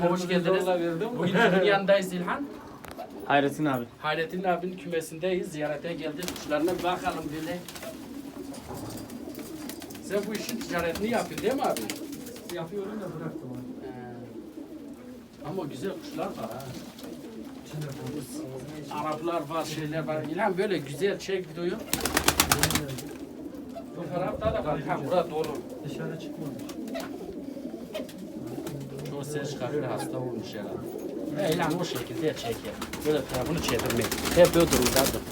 Hoş geldiniz. Bugün kimin yanındayız İlhan? Hayrettin abi. Hayrettin abinin kümesindeyiz. Ziyarete geldik. Kuşlarına bir bakalım böyle. Sen bu işin ticaretini yapıyorsun değil mi abi? Yapıyorum da bıraktım abi. Ee, ama güzel kuşlar var ha. Araplar var, şeyler var. İlhan böyle güzel çek videoyu. Bu tarafta da var. Ha burada dolu. Dışarı çıkmamış. Çoğu ses çıkarıyor hasta olmuş herhalde. E, İlhan o şekilde çeker. Böyle tarafını çevirmek. Hep böyle durumdadır.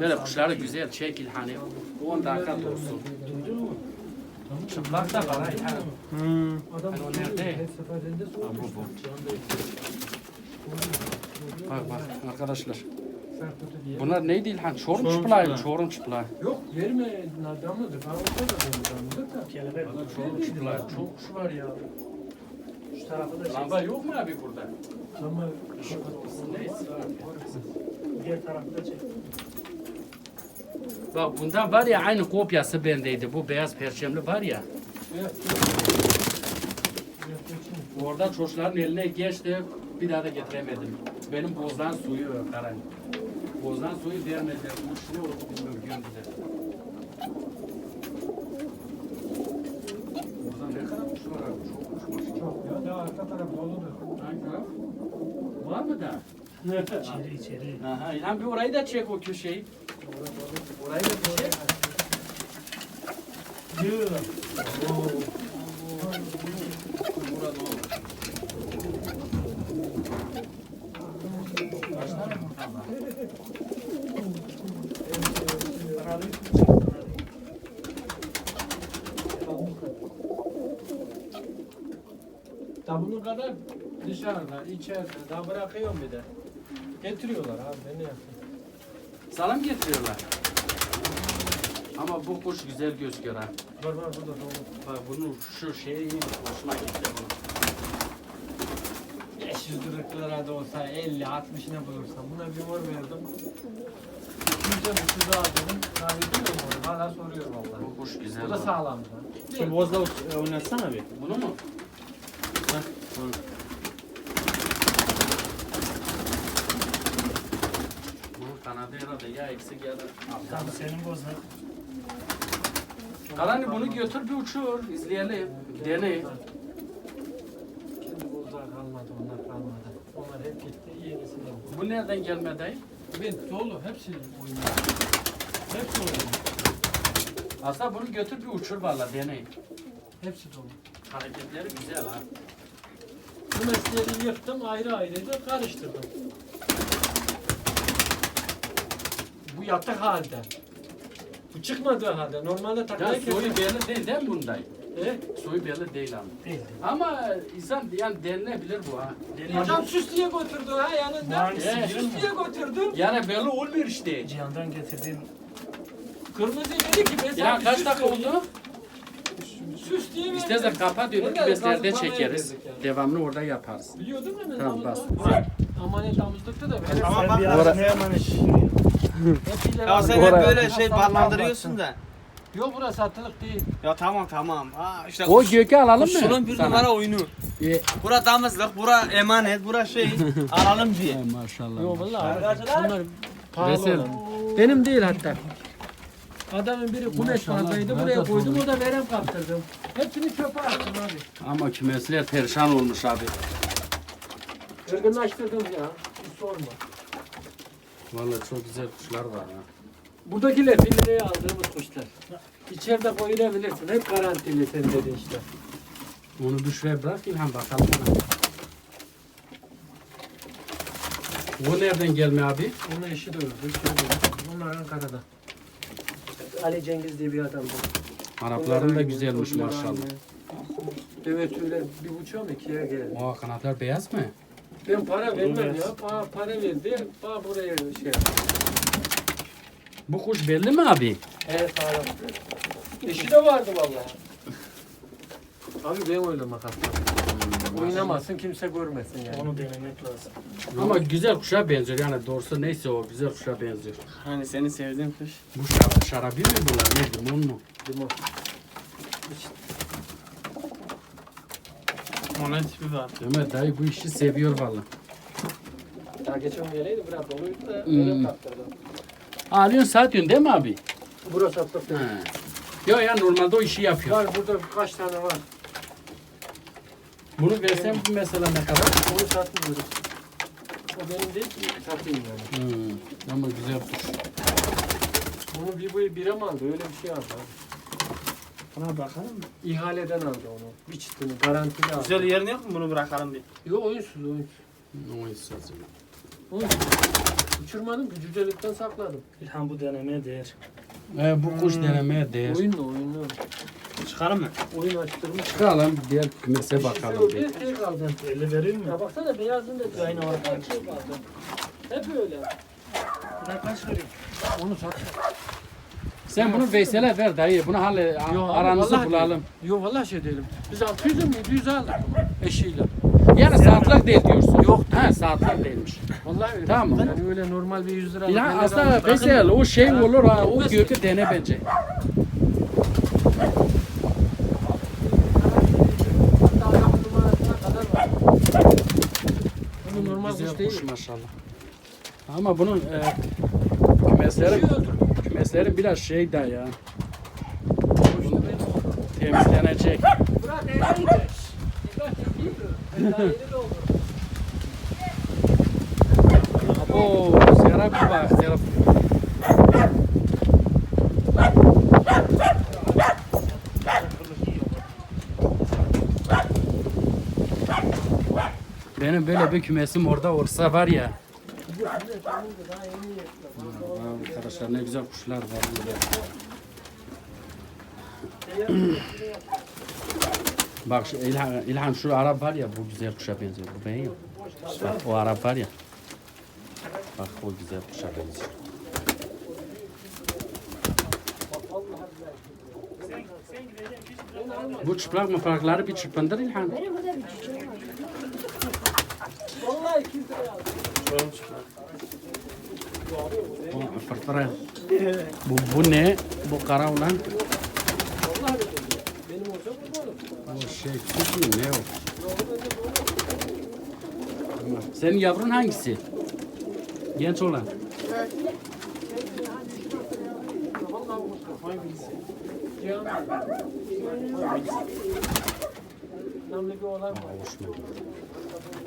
Böyle kuşları güzel çek İlhan'ı. 10 dakika dursun. Çıplak da var ha İlhan. Hmm. Hani o nerede? Sormuş. bu. Bak bak arkadaşlar. Bunlar neydi İlhan? Çorum çıplağı. Çorum çıplağı. Yok verme damladır. Ben olsa da damladır da. Kelebek. Çorum çıplağı. Çok kuş var ya. Şu tarafı da Lamba yok mu abi burada? Ama Neyse. Diğer tarafı da çek. Bak bundan var ya aynı kopyası bendeydi. Bu beyaz perçemli var ya. Evet. Orada çocukların eline geçti. Bir daha da getiremedim. Benim bozdan suyu Karan. Bozdan suyu vermediler. Bu ne oldu bilmiyorum gömdüler. Burada ne kadar kuş var abi? Çok kuş var. Çok ya. Daha arka taraf doludur. Hangi taraf? Var mı da? İçeri içeri. Aha, İlhan bir orayı da çek o köşeyi. Orayı da çek. Burada o. Kaç tane yumurta var? Da bunun kadar dışarıda, içeride. Daha bırakıyorum bir de. Getiriyorlar abi. Ben ne yapayım? Sana mı getiriyorlar? Ama bu kuş güzel gözüküyor ha. Var var burada. Bak bunun şu şeyi hoşuma gitti. bunun. 500 lira da olsa 50 60'ına bulursam buna bir mor verdim. Kimse bir tuzağa dedim. Kaybediyor mu? Hala soruyor vallahi. Bu kuş güzel. Bu da bak. sağlam da. Şu bozda oynatsana bir. Bunu mu? Heh, onu. Bu kanadı herhalde ya eksik ya da. Tabii senin bozda. Karani bunu götür bir uçur. izleyelim. Deney. Kalmadı onlar kalmadı. Onlar hep gitti yenisi de bu. Bu nereden gelme dayı? Ben dolu hepsi oynuyor. Hepsi oynuyor. Aslında bunu götür bir uçur valla deney. Hepsi dolu. Hareketleri güzel ha. Bu mesleği yıktım ayrı ayrıydı karıştırdım. Bu yatak halde. Bu çıkmadığı halde. Normalde Ya taklayı soyu belli değil değil mi bundayı? E? Soyu belli değil ama. Değil. Ama insan yani denilebilir bu ha. Adam süs diye götürdü ha yanında. Ee, Süs diye götürdü. Yani belli olmuyor işte. Cihan'dan getirdiğim Kırmızı dedi ki ben Ya kaç dakika oldu? Süs diye verdim. İstersen kapat diyor. Ben de Kümeslerde kazık çekeriz. Devamlı orada yaparız. Biliyordun mu? Tamam, bas. Amanet damızlıkta da ben. Ama sen bak- ne ileri Ya sen hep böyle şey ballandırıyorsun da. Yok burası satılık değil. Ya tamam tamam. Ha işte O gökü alalım mı? kuşçunun bir Sana. numara oyunu. E, Bura damızlık, bura emanet, bura şey. Alalım diye. maşallah. Yok vallahi. Arkadaşlar. Bunlar pahalı olan. Benim değil hatta. Adamın biri kumeş fazlaydı buraya koydum o da verem kaptırdım. Hepsini çöpe attım abi. Ama kümesler perişan olmuş abi. Kırgınlaştırdım ya. Hiç sorma. Vallahi çok güzel kuşlar var ha. Buradakiler 1 liraya aldığımız kuşlar. İçeride koyulabilirsin. Hep garantili sen dedi işte. Onu düş ve bırak İlhan bakalım ona. Bu nereden gelme abi? Onun eşi de öldü. Bunlar Ankara'da. Ali Cengiz diye bir adam bu. Arapların da güzelmiş maşallah. Evet öyle bir buçuğa mı ikiye geldi. O kanatlar beyaz mı? Ben para vermem ya. Para, para verdi. Bana buraya şey yaptı. Bu kuş belli mi abi? Evet sağlam. Eşi de vardı vallahi. Abi ben oynamak hatta. Oynamasın kimse görmesin yani. onu denemek lazım. Ama güzel kuşa benziyor yani doğrusu neyse o güzel kuşa benziyor. Hani senin sevdiğin kuş. Bu şarap, şarabi mi bunlar ne limon mu? Limon. Onun tipi var. Ömer dayı bu işi seviyor valla. Daha geçen geleydi biraz doluydu da Hmm. öyle kaptırdım. Alıyorsun satıyorsun değil mi abi? Burası sattık. He. Yok ya normalde o işi yapıyor. Var burada kaç tane var. Bunu versem mesela ne kadar? Onu satmıyoruz. O benim değil ki satayım yani. Hmm. Ama güzel kuş. Bunu bir bu bire mi aldı? Öyle bir şey aldı abi. Buna bakalım mı? İhaleden aldı onu. Bir çıtını garantili aldı. Güzel yerini yok mu bunu bırakalım bir? Yok oyunsuz oyunsuz. O esas. Oyunsuz. Uçurmadım ki cücelikten sakladım. İlhan bu denemeye değer. E, bu kuş denemeye değer. Oyunlu oyunlu. Çıkarım mı? Oyun açtırmış. Çıkalım diğer kümese bakalım. Bir. Bir şey kaldı. 50 vereyim mi? Ya baksana beyazın da aynı var. Hep şey kaldı. Hep öyle. Buna kaç vereyim? Onu sat. Sen bunu Veysel'e ver dayı. Bunu halle Yo, aranızı vallahi bulalım. Yok vallahi şey değilim. Biz 600 mü 700 aldık eşiyle. Yani saatlik değil diyorsun. Yok, Ha saatlik değilmiş. Vallahi öyle. Tamam. Yani öyle normal bir 100 lira. Ya aslında Veysel o şey olur ha. O gökü dene bence. Bu normal kuş değil. maşallah. Ama bunun e, kümesleri, kümesleri biraz şey de ya. Temizlenecek. Bırak eğlenceli. Benim böyle bir kümesim orada olsa var. Ya, Arkadaşlar ne güzel kuşlar var burada. Bak şu İlhan, İlhan şu Arap var ya bu güzel kuşa benziyor. Bu benim. Bak o Arap var ya. Bak o güzel kuşa benziyor. Bu çıplak mıprakları bir çırpındır İlhan. Vallahi 200 lira aldım. Şöyle çıkar. O fırtıra. Bu, bu ne? Bu kara olan. Vallahi dedim. Benim olsa kurbanım. O şey kuş mu ne o? Senin yavrun hangisi? Genç olan. Mu?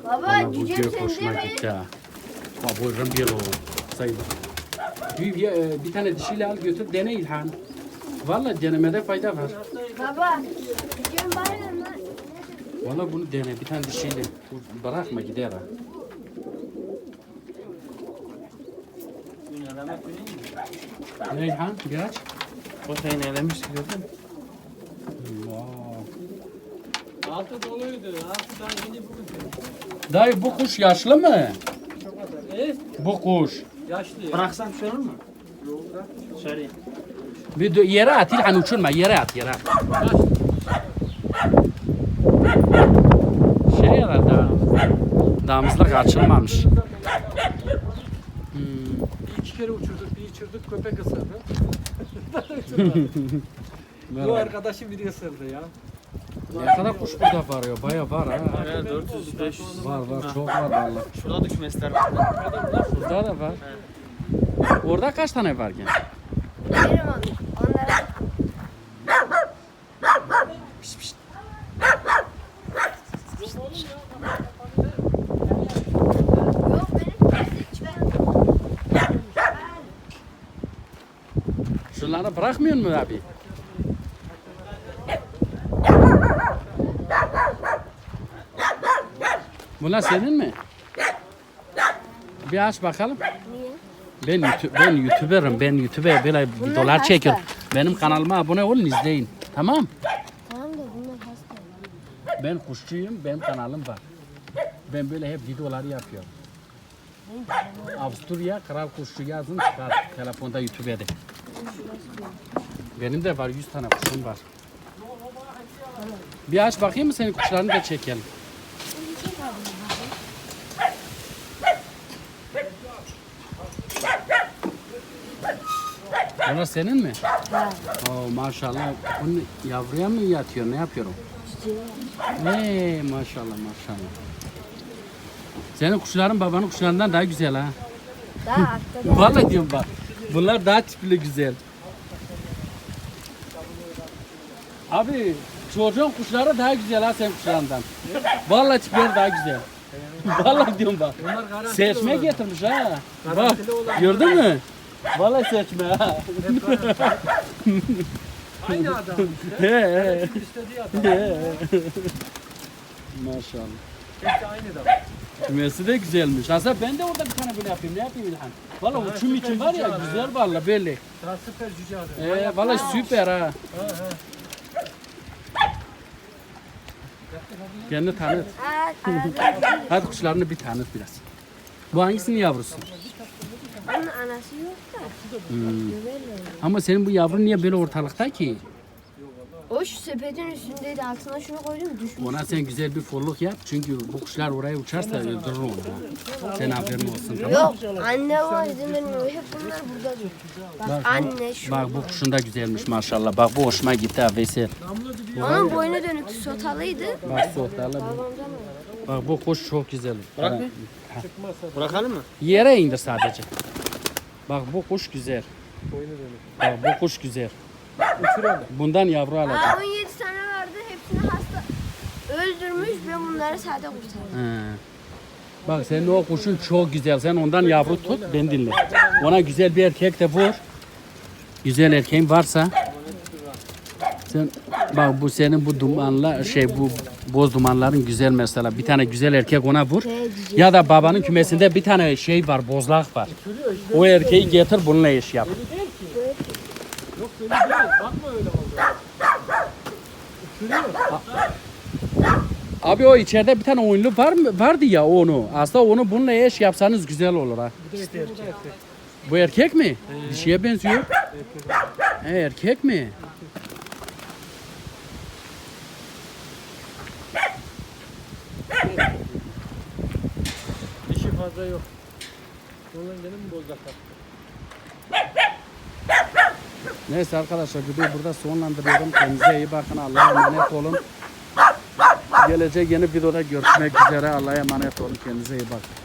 Baba Bana bu sende hoşuma mi? gitti ha. Bir o. Sayın. Bir, bir, e, bir tane dişiyle al götür dene İlhan. Vallahi denemede fayda var. Baba cücem var mı? Vallahi bunu dene bir tane dişiyle. Bırakma gider ha. Ne İlhan? Bir aç. O şeyini elemiş gördün mü? Wow. Altı doluydu. Altı daha yeni bugün. Dayı bu kuş yaşlı mı? Çok kadar. E, Bu kuş. yaşlı ya. Bıraksam şey olur mu? Şöyle. Bir de yere at İlhan uçurma yere at yere at. Yaşlı. Şey herhalde ha, damızlık açılmamış. Hmm. Bir iki kere uçurduk. Bir uçurduk köpek ısırdı. Bu arkadaşı biri ısırdı ya. Ne kadar kuş burada var ya baya var ha. Evet 400 500. Var var çok var valla. Şurada da kümesler var. Burada da var. Orada kaç tane var gene? Veririm onu. Onlara. Yok benim hiç ben. Şunları bırakmıyor mu abi? Bunlar senin mi? Bir aç bakalım. Niye? Ben YouTube, ben YouTuber'ım. Ben YouTube'e böyle Bunlar dolar hasta. çekiyorum. Benim kanalıma abone olun izleyin. Tamam? Tamam da bunlar hasta. Ben kuşçuyum. Benim kanalım var. Ben böyle hep videoları yapıyorum. Avusturya Kral Kuşçu yazın çıkar. Telefonda YouTube'da. Benim de var 100 tane kuşum var. Bir aç bakayım mı senin kuşlarını da çekelim. Bunlar senin mi? Ha. Oo, maşallah. Bunu yavruya mı yatıyor? Ne yapıyor o? Hey maşallah maşallah. Senin kuşların babanın kuşlarından daha güzel ha. Daha. Vallahi diyorum bak. Bunlar daha tipli güzel. Abi çocuğun kuşları daha güzel ha senin kuşlarından. Vallahi tipleri daha güzel. Vallahi diyorum bak. Seçme getirmiş ha. Bak gördün mü? Vallahi seçme ha. Aynı adam. He he. İstediği adam. Maşallah. Hepsi aynı adam. Kümesi de güzelmiş. Aslında ben de orada bir tane böyle yapayım. Ne yapayım İlhan? Valla Ha, uçum için var ya güzel valla belli. Daha süper cüce adam. Ee, valla süper ha. Ha, ha. Kendini tanıt. Hadi kuşlarını bir tanıt biraz. Bu hangisinin yavrusu? Onun anası yok da. Hmm. Ama senin bu yavrun niye böyle ortalıkta ki? O şu sepetin üstündeydi. Altına şunu koydum düşmüş. Ona sen güzel bir folluk yap. Çünkü bu kuşlar oraya uçarsa öldürür onu. Sen haberin olsun tamam Yok anne var izin vermiyor. Hep bunlar burada dur. Bak anne şu. Bak bu kuşun da güzelmiş maşallah. Bak bu hoşuma gitti ha Veysel. Onun boynu dönüktü sotalıydı. Bak sohtarla. Babamdan aldı. Bak bu kuş çok güzel. Bırak bir. Bırakalım mı? Yere indir sadece. Bak bu kuş güzel. Bak bu kuş güzel. Uçuralım. Bundan yavru alacağım. Aa 17 tane vardı. Hepsini hasta öldürmüş. Ben bunları sade kurtardım. He. Bak senin o kuşun çok güzel. Sen ondan yavru tut, ben dinle. Ona güzel bir erkek de vur. Güzel erkeğin varsa. Sen bak bu senin bu dumanla şey bu boz dumanların güzel mesela. Bir tane güzel erkek ona vur. Ya da babanın kümesinde bir tane şey var, bozlak var. O erkeği getir bununla iş yap. Yok öyle değil. Bakma öyle oldu. Uçuruyor. Abi o içeride bir tane oyunlu var mı? Vardı ya onu. Aslında onu bununla eş yapsanız güzel olur ha. Bu erkek. Bu da erkek. Bu erkek mi? Dişiye benziyor. He, erkek mi? Dişi fazla yok. Onların gene mi bozdaklar? Neyse arkadaşlar videoyu burada sonlandırıyorum. Kendinize iyi bakın. Allah'a emanet olun. Gelecek yeni videoda görüşmek üzere. Allah'a emanet olun. Kendinize iyi bakın.